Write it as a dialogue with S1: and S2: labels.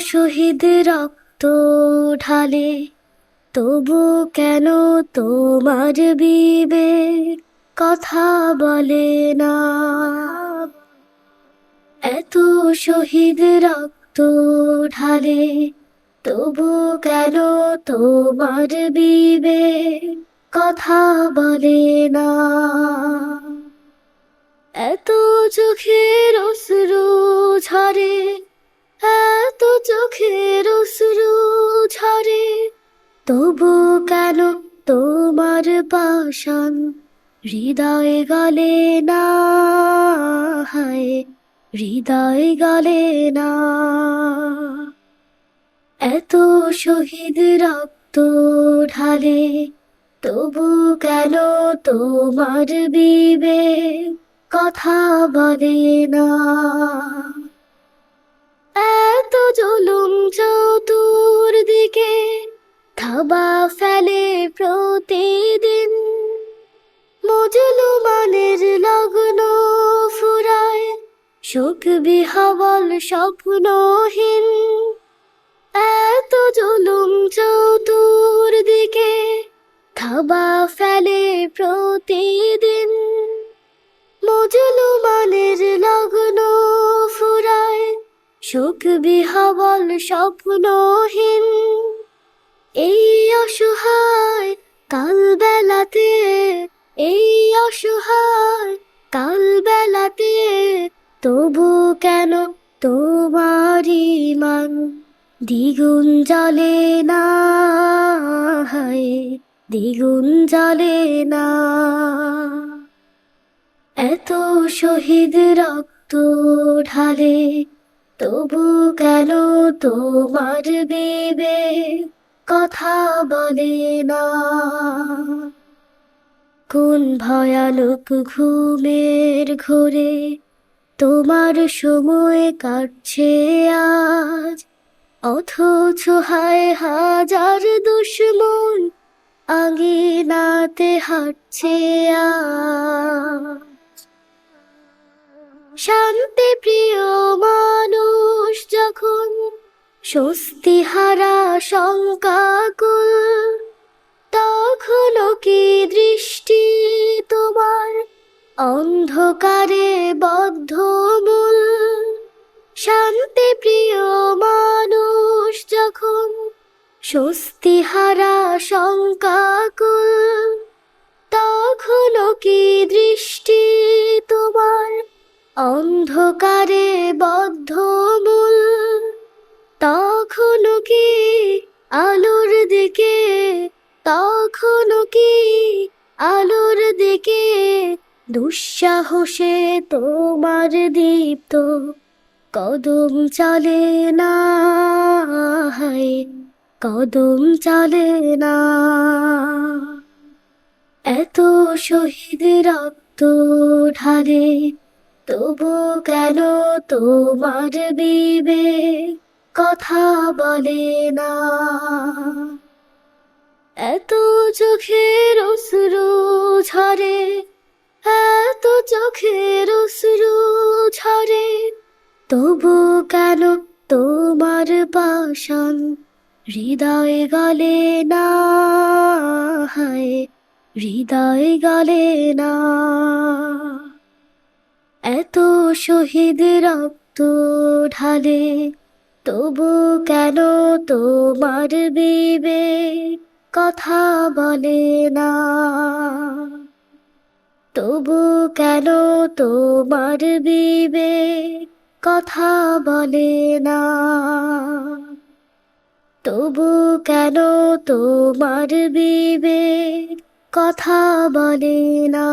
S1: শহীদ রক্ত ঢালে, তবু কেন তোমার বিবেক কথা বলে না? এত শহীদ রক্ত ঢালে, তবু কেন তোমার বিবেক কথা বলে না? এত চোখের অশ্রু ঝরে চোখের অশ্রু ঝরে, তবু কেন তোমার পাশান হৃদয় গলে না হায়, হৃদয় গলে না। এত শহীদ রক্ত ঢালে, তবু কেন তোমার বিবেক কথা বলে না? থাবা ফেলে প্রতিদিন। মজলুমানের লগ্ন ফুরায় শোক বিহবল স্বপ্নহীন। এত জুলুম চতুর দিকে থাবা ফেলে প্রতিদিন। মজলুমানের লগ্ন ফুরায় শোক বিহবল স্বপ্নহীন। এই অসহায় কাল বেলাতে এই অসহায় কাল বেলাতে তবু কেন তোমারি মান দ্বিগুণ জলে না হায়, দ্বিগুণ জলে না? এত শহীদ রক্ত ঢালে তবু কেন তোমার বেবে কথা বলে না। কোন ভয়ানক ঘুমের ঘোরে তোমার সময় কাটছে আজ? অথচ হায় হাজার দুশ্মন আঙিনাতে হাঁটছে আজ। শান্তি প্রিয় মানুষ, যখন স্বস্তি হারা শঙ্কাকুল, তখনও কি দৃষ্টি তোমার? অন্ধকারে বদ্ধ মূল শান্তি প্রিয় মানুষ যখন স্বস্তি হারা শঙ্কাকুল, তখনও কি দৃষ্টি তোমার? অন্ধকারে বদ্ধ কি আলোর দিকে, তখনও কি আলোর দিকে? দুঃসাহসে তোমার দীপ্ত কদম চলে না কদম চলে না। এত শহীদ রক্ত ঢালে তবু কেন তোমার বিবেক? কথা বলে না। এত চোখের অশ্রু ঝরে, এত চোখের অশ্রু ঝরে, তবু কেন তোমার পাশান হৃদয় গলে না? হায়, হৃদয় গলে না। এত শহীদ রক্ত ঢালে তবু কেন তোমার বিবেক কথা বলে না? তবু কেন তোমার বিবেক কথা বলে না? তবু কেন তোমার বিবেক কথা বলে না?